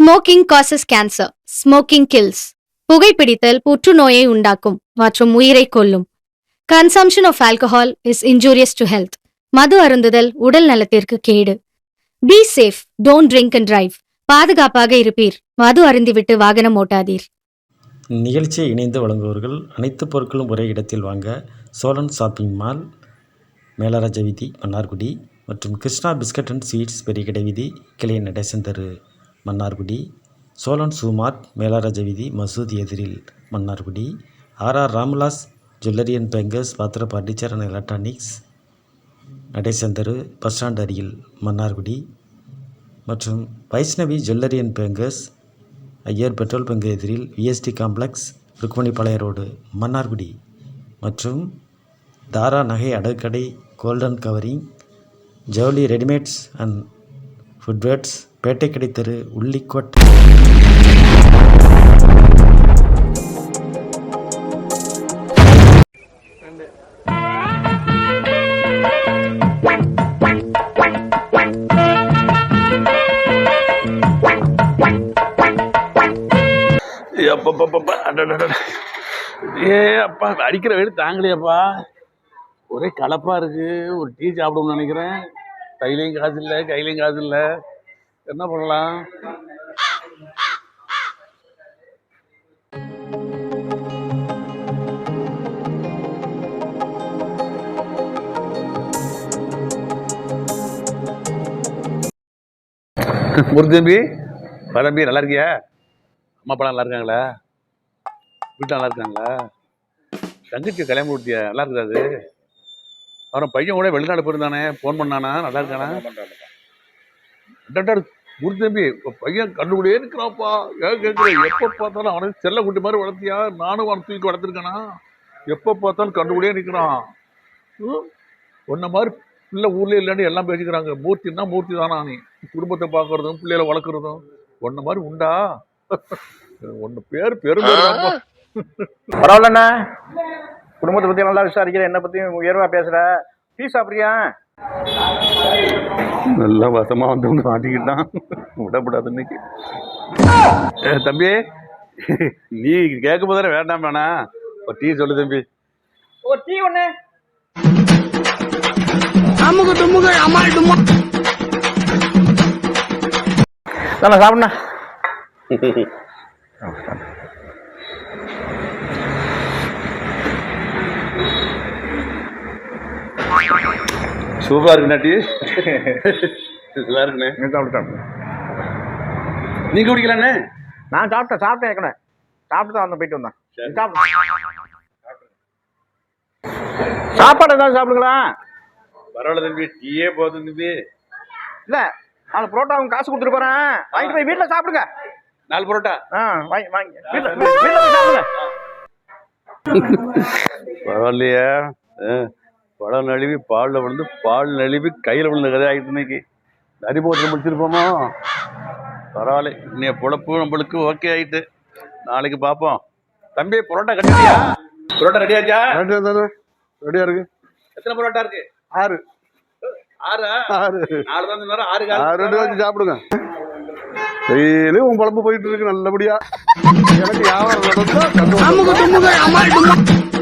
Smoking causes cancer smoking kills புகைப்பிடித்தல் புற்றுநோயை உண்டாக்கும் மற்றும் உயிரை கொல்லும். Consumption of alcohol is injurious to health மது அருந்துதல் உடல் நலத்திற்கு கேடு. Be safe don't drink and drive பாதுகாப்பாக இருப்பீர். மது அருந்திவிட்டு வாகனம் ஓட்டாதீர். நிகழ்ச்சியை இணைந்து வழங்குபவர்கள் அனைத்து பொருட்களும் ஒரே இடத்தில் வாங்க சோழன் ஷாப்பிங் மால் மேலராஜ வீதி மன்னார்குடி மற்றும் கிருஷ்ணா பிஸ்கட் அண்ட் ஸ்வீட்ஸ் பெரிய கடை வீதி கிளை நடேசன் தெரு. மன்னார்குடி சோழன் சூமார்ட் மேலராஜ வீதி மசூதி எதிரில் Mannargudi RR Ramlas jewellery and bankers பாத்திர பர்னிச்சர் அண்ட் எலக்ட்ரானிக்ஸ் நடேசன் தெரு பஸ் ஸ்டாண்ட் அருகில் மன்னார்குடி மற்றும் Vaishnavi jewellery and bankers Iyer petrol bunk எதிரில் VST complex Rukmanipalaya road Mannargudi மற்றும் தாரா நகை அடகுக்கடை கோல்டன் கவரிங் ஜவுளி ரெடிமேட்ஸ் அண்ட் ஃபுட்வேர்ட்ஸ் பேட்டைக்கடை தெரு உள்ளிக்கோட்டை. ஏ அப்பா அடிக்கிற வெயில் தாங்கலையாப்பா. ஒரே கலப்பா இருக்கு. ஒரு டீ சாப்பிடணும்னு நினைக்கிறேன். கையிலையும் காசு இல்லை கையிலையும் காசு இல்லை. என்ன பண்ணலாம்? முருகு தம்பி வா தம்பி நல்லா இருக்கியா? அம்மா அப்பா நல்லா இருக்காங்களா? வீட்டில் நல்லா இருக்காங்களா? தங்கச்சி கல்யாணம் கொடுத்தியா நல்லா இருக்குதா அது? அவன் பையன் கூட வெளிநாடு போயிருந்தானே ஃபோன் பண்ணானா? நல்லா இருக்கானா? அடடட, தம்பி பையன் கண்ணுக்குள்ளே இருக்கிறாப்பா. ஏன் கேட்குறேன் எப்போ பார்த்தாலும் அவனுக்கு செல்ல குட்டி மாதிரி வளர்த்தியா? நானும் அவனை தூக்கி வளர்த்துருக்கேனா? எப்போ பார்த்தாலும் கண்ணுக்குள்ளே நிற்கிறான் உன்ன மாதிரி பிள்ளை ஊரில் இல்லைன்னு எல்லாம் பேசிக்கிறாங்க. மூர்த்தின்னா மூர்த்தி தானா நீ? குடும்பத்தை பார்க்கறதும் பிள்ளைகளை வளர்க்குறதும். உன்ன மாதிரி உண்டா? ஒன்று பேர் பெரும் பரவாயில்லண்ணா. குடும்பத்தை பற்றி நல்லா விசாரிக்கிறேன் என்னை பற்றியும் உயர்வாக பேசுகிற டீ சாப்பிட்றியா? நல்லா வசமா வந்தவங்க மாட்டிக்கிட்டான் விடக்கூடாது இன்னைக்கு. ஏ, தம்பி நீ கேட்கும் போதே வேண்டாம் வேணா. ஒரு டீ சொல்லு தம்பி. ஒரு டீ ஒண்ணு. தானே சாப்பிடுண்ணா. சூப்பரா இருக்குண்ணா டீ. நல்லா இருக்குண்ணே. நீ சாப்பிட்டு சாப்பிடு. நீங்க குடிக்கலாண்ணே? நான் சாப்பிட்டேன் சாப்பிட்டேன் ஏற்கனவே. சாப்பிட்டு தான் வந்தேன் போயிட்டு வந்தேன். நீ சாப்பிடு. சாப்பாடு ஏதாவது சாப்பிடுங்களா? பரவாயில்ல தம்பி டீயே போதும் தம்பி. இல்ல நாலு புரோட்டாவும் காசு கொடுத்துட்டு போறேன். வாங்கிட்டு போய் வீட்டில் சாப்பிடுங்க. நாலு பரோட்டா? ஆ வாங்கி வாங்கி. வீட்டில் வீட்டில் போய் சாப்பிடுங்க. பரவாயில்லையா. ஆ, பழம் நழுவி பாலில் விழுந்து பால் நழுவி கையில் விழுந்த கதை ஆகிட்டு இன்னைக்கு. நரி போட்டு முடிச்சிருப்போமோ பரவாயில்ல. இன்னைய பொழப்பு நம்மளுக்கு ஓகே ஆயிட்டு. நாளைக்கு பார்ப்போம். தம்பி பரோட்டா கட்டியா பரோட்டா ரெடியாச்சா ரெடியா இருக்கு. எத்தனை பரோட்டா இருக்கு? ஆறு. ஆறா? ஆறு. நாலு தான் ஆறு ஆறு ரெண்டு வச்சு சாப்பிடுங்க. டெய்லி உன் பழப்பு போயிட்டு இருக்கு நல்லபடியா. எனக்கு சந்தோஷம்.